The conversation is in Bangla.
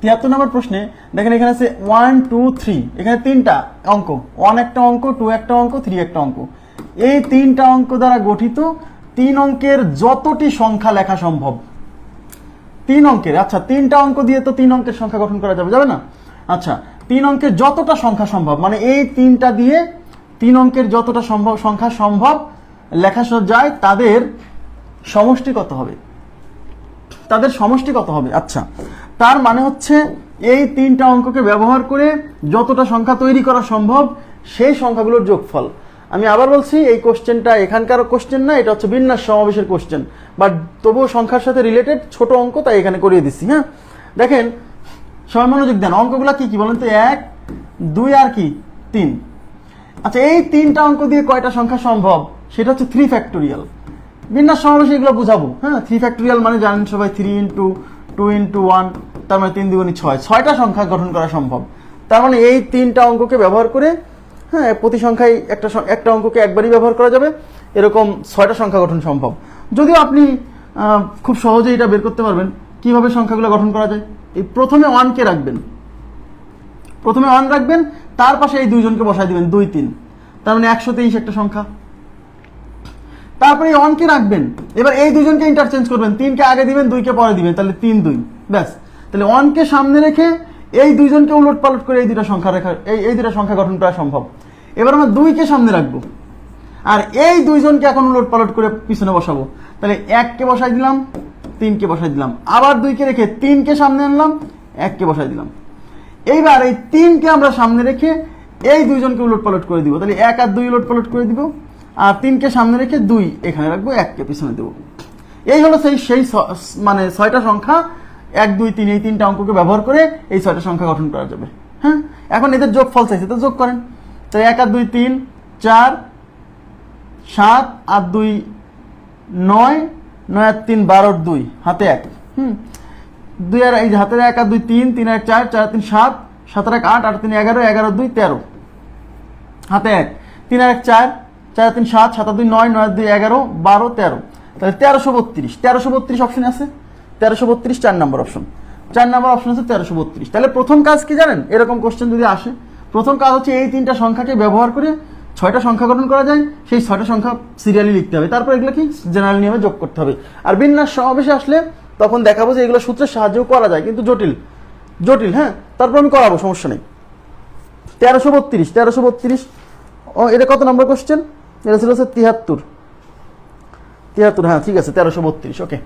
তিয়াত্তর নম্বর প্রশ্নে দেখেন এখানে আছে ওয়ান টু থ্রি এখানে তিনটা অঙ্ক। ওয়ান একটা অঙ্ক টু একটা অঙ্ক থ্রি একটা অঙ্ক। এই তিনটা অঙ্ক দ্বারা গঠিত তিন অঙ্কের যতটি সংখ্যা লেখা সম্ভব। তিন অঙ্কের। আচ্ছা তিনটা অঙ্ক দিয়ে তো তিন অঙ্কের সংখ্যা গঠন করা যাবে যাবে না? আচ্ছা তিন অঙ্কের যতটা সংখ্যা সম্ভব মানে এই তিনটা দিয়ে তিন অঙ্কের যতটা সম্ভব, সংখ্যা সম্ভব লেখা যায়, তাদের সমষ্টি কত হবে? তাদের সমষ্টি কত হবে? আচ্ছা তার মানে হচ্ছে এই তিনটা অঙ্ককে ব্যবহার করে যতটা সংখ্যা তৈরি করা সম্ভব, সেই সংখ্যাগুলোর যোগফল। আমি আবার বলছি, এই কোশ্চেনটা এখানকার কোশ্চেন না, এটা হচ্ছে বিন্যাস সমাবেশের কোশ্চেন। বাট তবুও সংখ্যার সাথে রিলেটেড ছোট অঙ্ক তাই এখানে করিয়ে দিচ্ছি হ্যাঁ? দেখেন, সবাই মনোযোগ দেন, অঙ্কগুলো কি কি বলেন তো? এক, দুই আর কি? তিন। আচ্ছা এই তিনটা অঙ্ক দিয়ে কয়টা সংখ্যা সম্ভব? সেটা হচ্ছে থ্রি ফ্যাক্টোরিয়াল বিন্যাস সমাবেশে এগুলো বুঝাবো হ্যাঁ? থ্রি ফ্যাক্টোরিয়াল মানে জানেন সবাই three into two into one তার মানে তিন দুগুণি ছয়। ছয়টা সংখ্যা গঠন করা সম্ভব। তার মানে এই তিনটা অঙ্ককে ব্যবহার করে হ্যাঁ প্রতি সংখ্যায় একটা একটা অঙ্ককে একবারই ব্যবহার করা যাবে। এরকম ছয়টা সংখ্যা গঠন সম্ভব। যদিও আপনি খুব সহজেই এটা বের করতে পারবেন, কীভাবে সংখ্যাগুলো গঠন করা যায়। এই প্রথমে ওয়ানকে রাখবেন। প্রথমে ওয়ান রাখবেন, তার পাশে এই দুইজনকে বসাই দিবেন দুই তিন তার মানে একশো তেইশ একটা সংখ্যা। তারপরে এই ওয়ানকে রাখবেন। এবার এই দুজনকে ইন্টারচেঞ্জ করবেন। তিনকে আগে দিবেন, দুইকে পরে দিবেন। তাহলে তিন, দুই। ব্যাস। তাহলে ওয়ানকে সামনে রেখে এই দুইজনকে উলট পালট করে এই দুটা সংখ্যা রেখা এই এই দুটা সংখ্যা গঠন করা সম্ভব। এবার আমরা দুইকে সামনে রাখব। আর এই দুইজনকে এখন উলট পালট করে পিছনে বসাবো। তাহলে এককে বসাই দিলাম, তিনকে বসাই দিলাম। আবার দুইকে রেখে তিনকে সামনে আনলাম, এককে বসাই দিলাম। এইবার এই তিনকে আমরা সামনে রেখে এই দুইজনকে উলট পালট করে দিব। তাহলে এক আর দুই উলট পালট করে দিব। আর তিনকে সামনে রেখে দুই এখানে রাখব, এককে পিছনে দেবো। এই হলো সেই সেই মানে ছয়টা সংখ্যা। এক, দুই, তিন, এই তিনটা অঙ্ককে ব্যবহার করে এই ছয়টা সংখ্যা গঠন করা যাবে। হ্যাঁ? এখন এদের যোগ ফল চাইছে তো যোগ করেন। তাই এক আর দুই তিন, চার, সাত আর দুই, নয় নয় আর তিন বারোর দুই, হাতে এক হুম? দুই আর, এই হাতের এক আর দুই তিন তিন আর চার চার তিন, সাত সাত আর এক আট আট তিন, এগারো এগারো দুই, তেরো। হাতে এক। তিন আর এক, চার চার তিন সাত সাত দুই নয় নয় দুই এগারো, বারো, তেরো। তাহলে তেরোশো বত্রিশ। তেরোশো বত্রিশ অপশন আছে? তেরোশো বত্রিশ চার নম্বর অপশন চার নম্বর অপশন আছে তেরোশো বত্রিশ। তাহলে প্রথম কাজ কি জানেন? এরকম কোশ্চেন যদি আসে, প্রথম কাজ হচ্ছে এই তিনটা সংখ্যাকে ব্যবহার করে ছয়টা সংখ্যা গঠন করা যায়। সেই ছয়টা সংখ্যা সিরিয়ালি লিখতে হবে। তারপর এগুলো কি? জেনারেল নিয়মে যোগ করতে হবে। আর বিন্যাস সমাবেশে আসলে তখন দেখাবো যে এগুলো সূত্রের সাহায্যেও করা যায়, কিন্তু জটিল। জটিল হ্যাঁ? তারপর আমি করাবো, সমস্যা নেই। তেরোশো বত্রিশ তেরোশো বত্রিশ। ও, এটা কত নম্বর কোশ্চেন এটা ছিল হচ্ছে তিয়াত্তর। তিয়াত্তর হ্যাঁ ঠিক আছে তেরোশো বত্রিশ ওকে